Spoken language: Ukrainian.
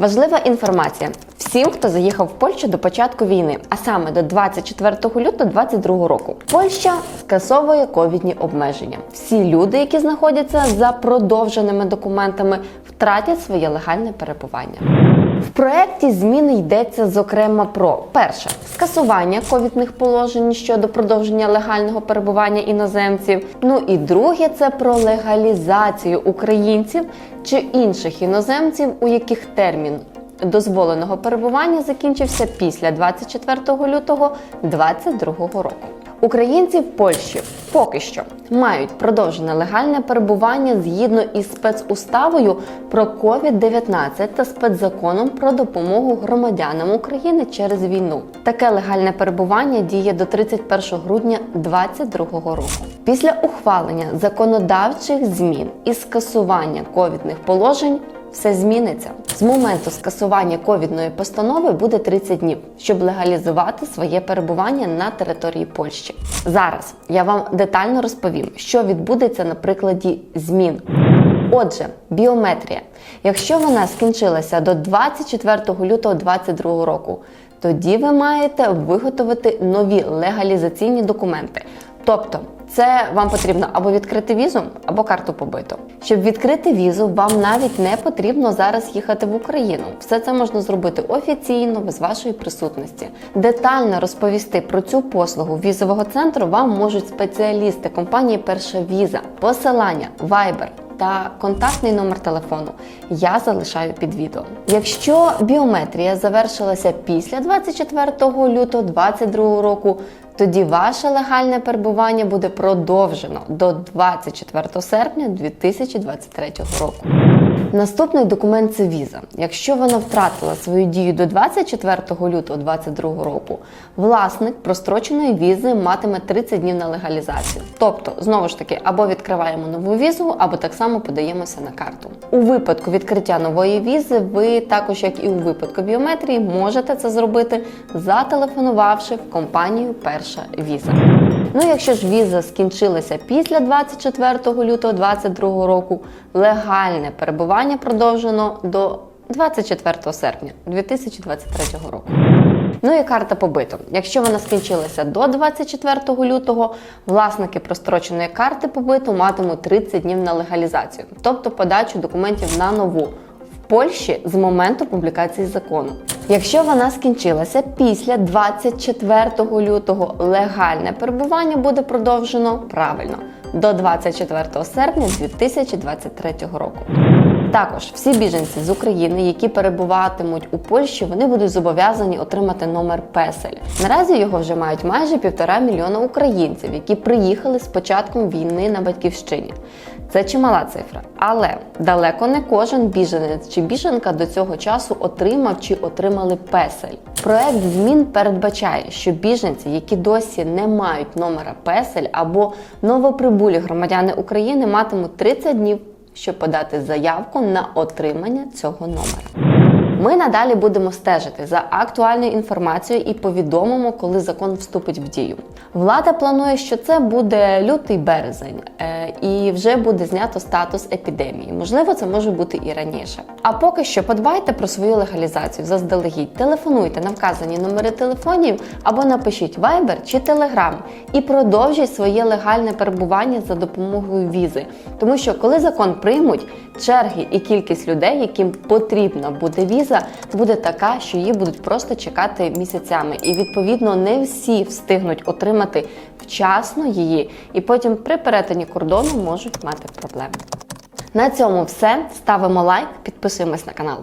Важлива інформація всім, хто заїхав в Польщу до початку війни, а саме до 24 лютого 2022 року. Польща скасовує ковідні обмеження. Всі люди, які знаходяться за продовженими документами, втратять своє легальне перебування. В проєкті зміни йдеться зокрема про перше скасування ковідних положень щодо продовження легального перебування іноземців. Ну і друге це про легалізацію українців чи інших іноземців, у яких термін дозволеного перебування закінчився після 24 лютого 2022 року. Українці в Польщі поки що мають продовжене легальне перебування згідно із спецуставою про COVID-19 та спецзаконом про допомогу громадянам України через війну. Таке легальне перебування діє до 31 грудня 2022 року. Після ухвалення законодавчих змін і скасування ковідних положень все зміниться. З моменту скасування ковідної постанови буде 30 днів, щоб легалізувати своє перебування на території Польщі. Зараз я вам детально розповім, що відбудеться на прикладі змін. Отже, біометрія. Якщо вона скінчилася до 24 лютого 2022 року, тоді ви маєте виготовити нові легалізаційні документи. Тобто, це вам потрібно або відкрити візу, або карту побиту. Щоб відкрити візу, вам навіть не потрібно зараз їхати в Україну. Все це можна зробити офіційно, без вашої присутності. Детально розповісти про цю послугу візового центру вам можуть спеціалісти компанії Перша віза, посилання, Viber, та контактний номер телефону я залишаю під відео. Якщо біометрія завершилася після 24 лютого 2022 року, тоді ваше легальне перебування буде продовжено до 24 серпня 2023 року. Наступний документ це віза. Якщо вона втратила свою дію до 24 лютого 2022 року, власник простроченої візи матиме 30 днів на легалізацію. Тобто, знову ж таки, або відкриваємо нову візу, або так само подаємося на карту. У випадку відкриття нової візи, ви також, як і у випадку біометрії, можете це зробити, зателефонувавши в компанію Перша віза. Ну, якщо ж віза скінчилася після 24 лютого 2022 року, легальне перебування продовжено до 24 серпня 2023 року. Ну і карта побиту. Якщо вона скінчилася до 24 лютого, власники простроченої карти побиту матимуть 30 днів на легалізацію, тобто подачу документів на нову в Польщі з моменту публікації закону. Якщо вона скінчилася після 24 лютого, легальне перебування буде продовжено правильно до 24 серпня 2023 року. Також всі біженці з України, які перебуватимуть у Польщі, вони будуть зобов'язані отримати номер песель. Наразі його вже мають майже півтора мільйона українців, які приїхали з початком війни на батьківщині. Це чимала цифра, але далеко не кожен біженець чи біженка до цього часу отримав чи отримали песель. Проект змін передбачає, що біженці, які досі не мають номера песель або новоприбулі громадяни України, матимуть 30 днів щоб подати заявку на отримання цього номера. Ми надалі будемо стежити за актуальною інформацією і повідомимо, коли закон вступить в дію. Влада планує, що це буде лютий березень, е, і вже буде знято статус епідемії. Можливо, це може бути і раніше. А поки що подбайте про свою легалізацію заздалегідь. Телефонуйте на вказані номери телефонів або напишіть Viber чи Telegram і продовжіть своє легальне перебування за допомогою візи. Тому що коли закон приймуть, черги і кількість людей, яким потрібна буде віза, буде така, що її будуть просто чекати місяцями. І відповідно не всі встигнуть отримати вчасно її, і потім при перетині кордону можуть мати проблеми. На цьому все. Ставимо лайк, підписуємось на канал.